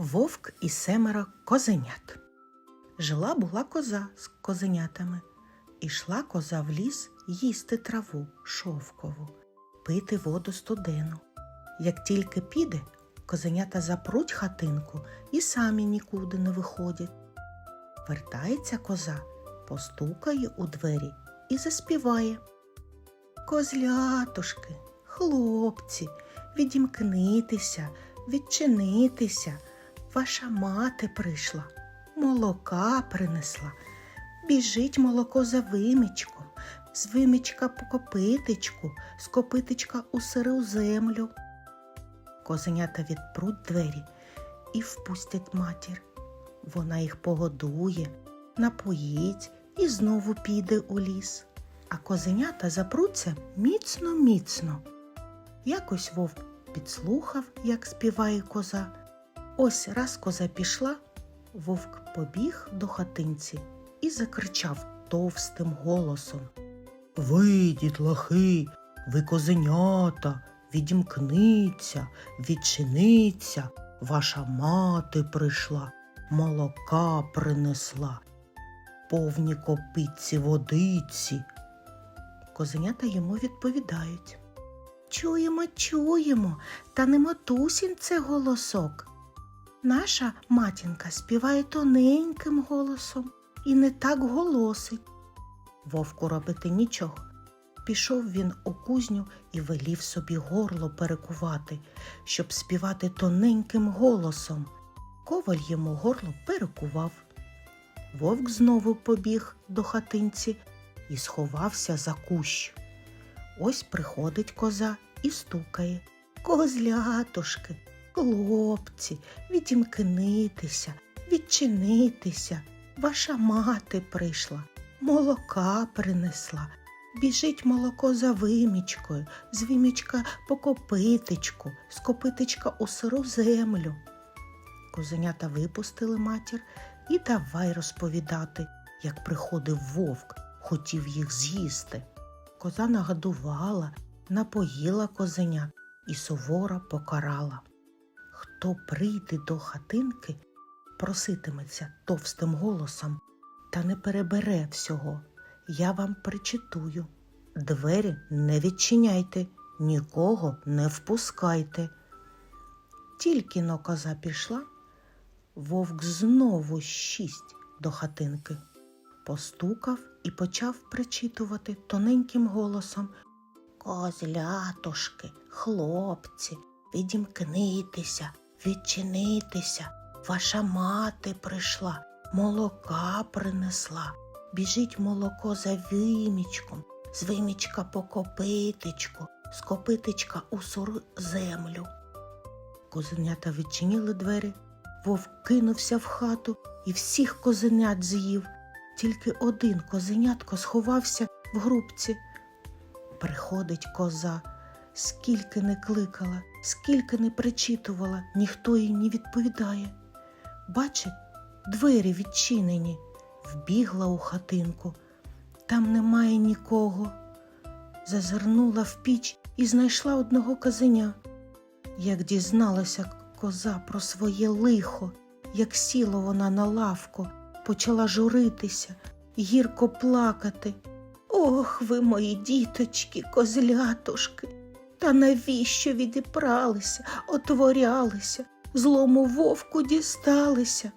Вовк і семеро козенят. Жила була коза з козенятами. Ішла коза в ліс їсти траву шовкову, пити воду студену. Як тільки піде, козенята запруть хатинку і самі нікуди не виходять. Вертається коза, постукає у двері і заспіває. Козлятушки, хлопці, відімкнитися, відчинитися. Ваша мати прийшла, молока принесла. Біжить молоко за вимічком, з вимічка по копитечку, з копитечка у сиру землю. Козенята відпруть двері і впустять матір. Вона їх погодує, напоїть і знову піде у ліс. А козенята запруться міцно міцно. Якось вовк підслухав, як співає коза. Ось раз коза пішла, вовк побіг до хатинці і закричав товстим голосом. Вийдіть, лахи, ви козенята, відімкниться, відчиниться, ваша мати прийшла, молока принесла, повні копиці водиці. Козенята йому відповідають. Чуємо, чуємо, та не матусін це голосок. Наша матінка співає тоненьким голосом і не так голосить. Вовку робити нічого. Пішов він у кузню і велів собі горло перекувати, щоб співати тоненьким голосом. Коваль йому горло перекував. Вовк знову побіг до хатинці і сховався за кущ. Ось приходить коза і стукає. Козлятушки, хлопці, відімкнитися, відчинитися. Ваша мати прийшла, молока принесла. Біжить молоко за вимічкою, з вимічка по копитечку, з копитечка у сиру землю. Козенята випустили матір і давай розповідати, як приходив вовк, хотів їх з'їсти. Коза нагодувала, напоїла козенят і суворо покарала. Хто прийде до хатинки, проситиметься товстим голосом та не перебере всього. Я вам причитую. Двері не відчиняйте, нікого не впускайте. Тільки но коза пішла, вовк знову щість до хатинки, постукав і почав причитувати тоненьким голосом Козлятушки, хлопці, відімкнитися, відчинитися. Ваша мати прийшла, молока принесла. Біжить молоко за вимічком, з вимічка по копитечку, з копитечка у сору землю. Козенята відчинили двері, вовк кинувся в хату і всіх козенят з'їв. Тільки один козенятко сховався в грубці. Приходить коза, скільки не кликала, скільки не причитувала, ніхто їй не відповідає. Бачить, двері відчинені, вбігла у хатинку. Там немає нікого. Зазирнула в піч і знайшла одного козеня. Як дізналася коза про своє лихо, як сіла вона на лавку, почала журитися, гірко плакати. Ох, ви мої діточки, козлятушки, та навіщо відіпралися, отворялися, злому вовку дісталися?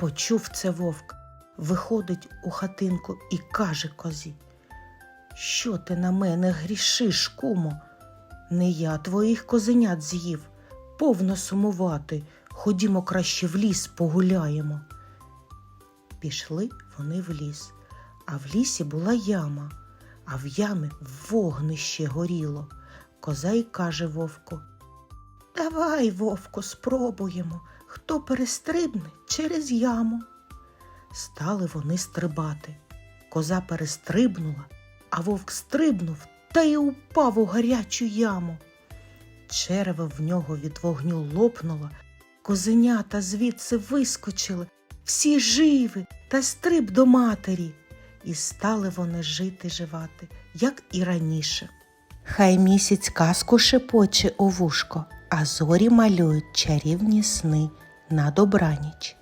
Почув це вовк, виходить у хатинку і каже козі. Що ти на мене грішиш, кумо? Не я твоїх козенят з'їв, повно сумувати. Ходімо краще в ліс погуляємо. Пішли вони в ліс, а в лісі була яма, а в ямі вогнище горіло. Коза й каже вовку. Давай, вовку, спробуємо, хто перестрибне через яму. Стали вони стрибати. Коза перестрибнула, а вовк стрибнув та й упав у гарячу яму. Черево в нього від вогню лопнуло, козенята звідси вискочили, всі живі та стриб до матері. І стали вони жити живати, як і раніше. Хай місяць казку шепоче у вушко, а зорі малюють чарівні сни. на добраніч.